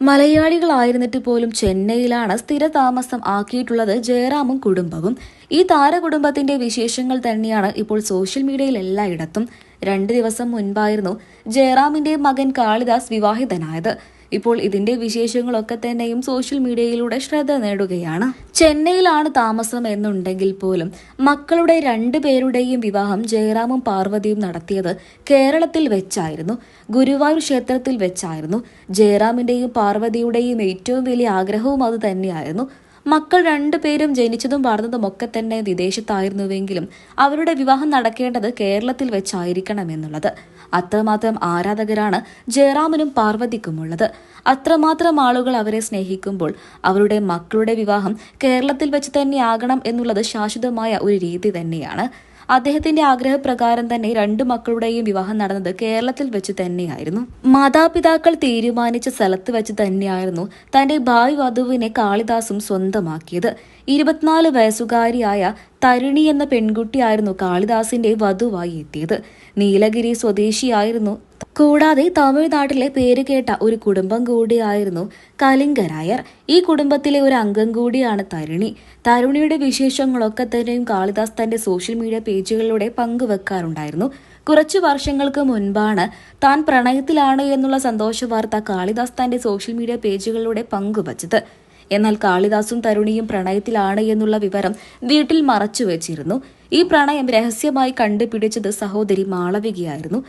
മലയാളികളായിരുന്നിട്ട് പോലും ചെന്നൈയിലാണ് സ്ഥിരതാമസം ആക്കിയിട്ടുള്ളത് ജയറാമും കുടുംബവും. ഈ താരകുടുംബത്തിന്റെ വിശേഷങ്ങൾ തന്നെയാണ് ഇപ്പോൾ സോഷ്യൽ മീഡിയയിൽ എല്ലായിടത്തും. രണ്ട് ദിവസം മുൻപായിരുന്നു ജയറാമിന്റെ മകൻ കാളിദാസ് വിവാഹിതനായത്. ഇപ്പോൾ ഇതിന്റെ വിശേഷങ്ങളൊക്കെ തന്നെയും സോഷ്യൽ മീഡിയയിലൂടെ ശ്രദ്ധ നേടുകയാണ്. ചെന്നൈയിലാണ് താമസം എന്നുണ്ടെങ്കിൽ പോലും മക്കളുടെ രണ്ടു പേരുടെയും വിവാഹം ജയറാമും പാർവതിയും നടത്തിയത് കേരളത്തിൽ വെച്ചായിരുന്നു. ഗുരുവായൂർ ക്ഷേത്രത്തിൽ വെച്ചായിരുന്നു. ജയറാമിന്റെയും പാർവതിയുടെയും ഏറ്റവും വലിയ ആഗ്രഹവും അത് തന്നെയായിരുന്നു. മക്കൾ രണ്ടുപേരും ജനിച്ചതും വളർന്നതും ഒക്കെ തന്നെ വിദേശത്തായിരുന്നുവെങ്കിലും അവരുടെ വിവാഹം നടക്കേണ്ടത് കേരളത്തിൽ വെച്ചായിരിക്കണം എന്നുള്ളത്. അത്രമാത്രം ആരാധകരാണ് ജയറാമിനും പാർവതിക്കുമുള്ളത് അത്രമാത്രം ആളുകൾ അവരെ സ്നേഹിക്കുമ്പോൾ അവരുടെ മക്കളുടെ വിവാഹം കേരളത്തിൽ വെച്ച് തന്നെയാകണം എന്നുള്ളത് ശാശ്വതമായ ഒരു രീതി തന്നെയാണ്. അദ്ദേഹത്തിന്റെ ആഗ്രഹപ്രകാരം തന്നെ രണ്ടു മക്കളുടെയും വിവാഹം നടന്നത് കേരളത്തിൽ വെച്ച് തന്നെയായിരുന്നു. മാതാപിതാക്കൾ തീരുമാനിച്ച സ്ഥലത്ത് വെച്ച് തന്നെയായിരുന്നു തന്റെ ഭാവി വധുവിനെ കാളിദാസും സ്വന്തമാക്കിയത്. ഇരുപത്തിനാല് വയസ്സുകാരിയായ തരുണി എന്ന പെൺകുട്ടിയായിരുന്നു കാളിദാസിന്റെ വധുവായി എത്തിയത്. നീലഗിരി സ്വദേശിയായിരുന്നു. കൂടാതെ തമിഴ്നാട്ടിലെ പേരുകേട്ട ഒരു കുടുംബം കൂടിയായിരുന്നു കലിംഗരായർ ഈ കുടുംബത്തിലെ ഒരു അംഗം കൂടിയാണ് തരുണി. തരുണിയുടെ വിശേഷങ്ങളൊക്കെ തന്നെയും കാളിദാസ് തന്റെ സോഷ്യൽ മീഡിയ പേജുകളിലൂടെ പങ്കുവെക്കാറുണ്ടായിരുന്നു. കുറച്ചു വർഷങ്ങൾക്ക് മുൻപാണ് താൻ പ്രണയത്തിലാണ് എന്നുള്ള സന്തോഷ വാർത്ത കാളിദാസ് തന്റെ സോഷ്യൽ മീഡിയ പേജുകളിലൂടെ പങ്കുവച്ചത്. എന്നാൽ കാളിദാസും തരുണിയും പ്രണയത്തിലാണ് എന്നുള്ള വിവരം വീട്ടിൽ മറച്ചുവെച്ചിരുന്നു ഈ പ്രണയം രഹസ്യമായി കണ്ടുപിടിച്ചത് സഹോദരി മാളവികയായിരുന്നു.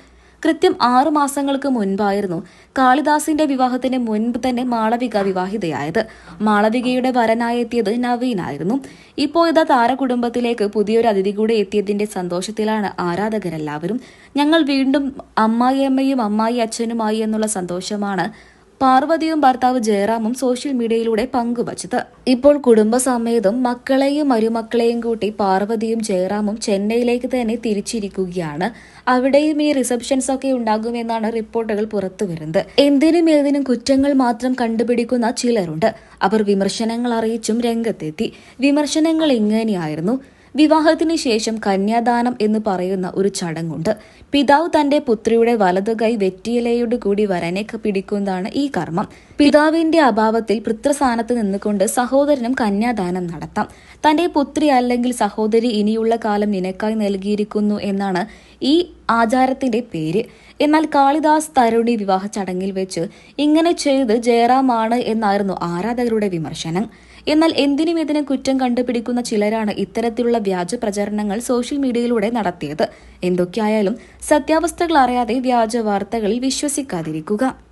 കൃത്യം ആറു മാസങ്ങൾക്ക് മുൻപായിരുന്നു കാളിദാസിന്റെ വിവാഹത്തിന് മുൻപ് തന്നെ മാളവിക വിവാഹിതയായത്. മാളവികയുടെ വരനായെത്തിയത് നവീനായിരുന്നു. ഇപ്പോൾ ഇതാ താരകുടുംബത്തിലേക്ക് പുതിയൊരു അതിഥി കൂടെ എത്തിയതിന്റെ സന്തോഷത്തിലാണ് ആരാധകരെല്ലാവരും. ഞങ്ങൾ വീണ്ടും അമ്മായിയമ്മയും അമ്മായി അച്ഛനുമായി എന്നുള്ള സന്തോഷമാണ് പാർവതിയും ഭർത്താവ് ജയറാമും സോഷ്യൽ മീഡിയയിലൂടെ പങ്കുവച്ചത്. ഇപ്പോൾ കുടുംബസമേതം മക്കളെയും മരുമക്കളെയും കൂട്ടി പാർവതിയും ജയറാമും ചെന്നൈയിലേക്ക് തന്നെ തിരിച്ചിരിക്കുകയാണ്. അവിടെയും ഈ റിസപ്ഷൻസ് ഒക്കെ ഉണ്ടാകുമെന്നാണ് റിപ്പോർട്ടുകൾ പുറത്തുവരുന്നത് എന്തിനും ഏതിനും കുറ്റങ്ങൾ മാത്രം കണ്ടുപിടിക്കുന്ന ചിലരുണ്ട്. അവർ വിമർശനങ്ങൾ അറിയിച്ചും രംഗത്തെത്തി. വിമർശനങ്ങൾ ഇങ്ങനെയായിരുന്നു. വിവാഹത്തിന് ശേഷം കന്യാദാനം എന്ന് പറയുന്ന ഒരു ചടങ്ങുണ്ട്. പിതാവ് തന്റെ പുത്രിയുടെ വലതുകൈ വെറ്റിയിലയോട് കൂടി വരനെ പിടിക്കുന്നതാണ് ഈ കർമ്മം. പിതാവിന്റെ അഭാവത്തിൽ പിതൃസ്ഥാനത്ത് നിന്നുകൊണ്ട് സഹോദരനും കന്യാദാനം നടത്താം. തന്റെ പുത്രി അല്ലെങ്കിൽ സഹോദരി ഇനിയുള്ള കാലം നിനക്കായി നൽകിയിരിക്കുന്നു എന്നാണ് ഈ ആചാരത്തിന്റെ പേര്. എന്നാൽ കാളിദാസ് തരുണി വിവാഹ ചടങ്ങിൽ വെച്ച് ഇങ്ങനെ ചെയ്ത് ജയറാമാണ് എന്നായിരുന്നു ആരാധകരുടെ വിമർശനം. എന്നാൽ എന്തിനും ഇതിനെ കുറ്റം കണ്ടുപിടിക്കുന്ന ചിലരാണ് ഇത്തരത്തിലുള്ള വ്യാജ പ്രചരണങ്ങൾ സോഷ്യൽ മീഡിയയിലൂടെ നടത്തിയത്. എന്തൊക്കെയായാലും സത്യാവസ്ഥകൾ അറിയാതെ വ്യാജ വാർത്തകളിൽ വിശ്വസിക്കാതിരിക്കുക.